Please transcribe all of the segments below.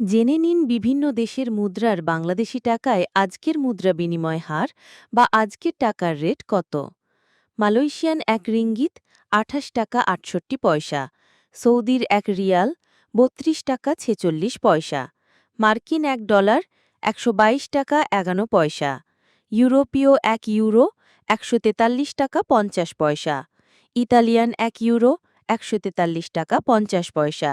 জেনে নিন বিভিন্ন দেশের মুদ্রার বাংলাদেশি টাকায় আজকের মুদ্রা বিনিময় হার বা আজকের টাকার রেট কত। মালয়েশিয়ান এক রিঙ্গিত, আঠাশ টাকা আটষট্টি পয়সা। সৌদির এক রিয়াল, বত্রিশ টাকা ছেচল্লিশ পয়সা। মার্কিন এক ডলার, একশো বাইশ টাকা এগারো পয়সা। ইউরোপীয় এক ইউরো, একশো তেতাল্লিশ টাকা পঞ্চাশ পয়সা। ইতালিয়ান এক ইউরো, একশো তেতাল্লিশ টাকা পঞ্চাশ পয়সা।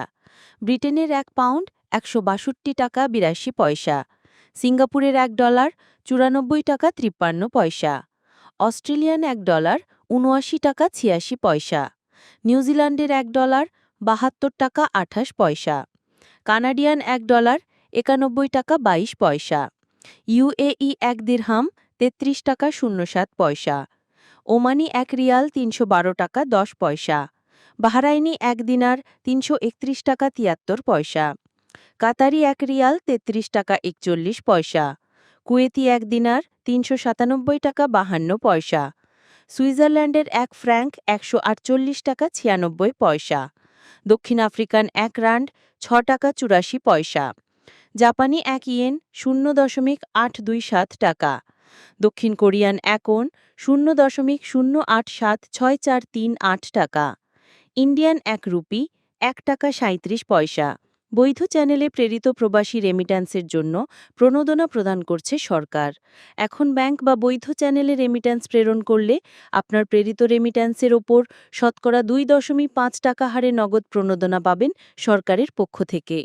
ব্রিটেনের এক পাউন্ড একশো বাষট্টি টাকা বিরাশি পয়সা। সিঙ্গাপুরের এক ডলার চুরানব্বই টাকা ত্রিপান্ন পয়সা। অস্ট্রেলিয়ান এক ডলার উনআশি টাকা ছিয়াশি পয়সা। নিউজিল্যান্ডের এক ডলার বাহাত্তর টাকা আঠাশ পয়সা। কানাডিয়ান এক ডলার একানব্বই টাকা বাইশ পয়সা। ইউএই এক দিরহাম তেত্রিশ টাকা শূন্য সাত পয়সা। ওমানি এক রিয়াল তিনশো বারো টাকা দশ পয়সা। বাহরাইনি এক দিনার তিনশো একত্রিশ টাকা তিয়াত্তর পয়সা। কাতারি এক রিয়াল তেত্রিশ টাকা একচল্লিশ পয়সা। কুয়েতি এক দিনার তিনশো সাতানব্বই টাকা বাহান্ন পয়সা। সুইজারল্যান্ডের এক ফ্র্যাঙ্ক একশো আটচল্লিশ টাকা ছিয়ানব্বই পয়সা। দক্ষিণ আফ্রিকান এক রান্ড ছ টাকা চুরাশি পয়সা। জাপানি এক ইয়েন শূন্য দশমিক আট দুই সাত টাকা। দক্ষিণ কোরিয়ান এক ওন শূন্য দশমিক শূন্য আট সাত ছয় চার তিন আট টাকা। ইন্ডিয়ান এক রুপি এক টাকা সাঁত্রিশ পয়সা। বৈধ চ্যানেলে প্রেরিত প্রবাসী রেমিট্যান্সের জন্য প্রণোদনা প্রদান করছে সরকার। এখন ব্যাংক বা বৈধ চ্যানেলে রেমিট্যান্স প্রেরণ করলে আপনার প্রেরিত রেমিট্যান্সের ওপর শতকরা দুই দশমিক পাঁচ টাকা হারে নগদ প্রণোদনা পাবেন সরকারের পক্ষ থেকে।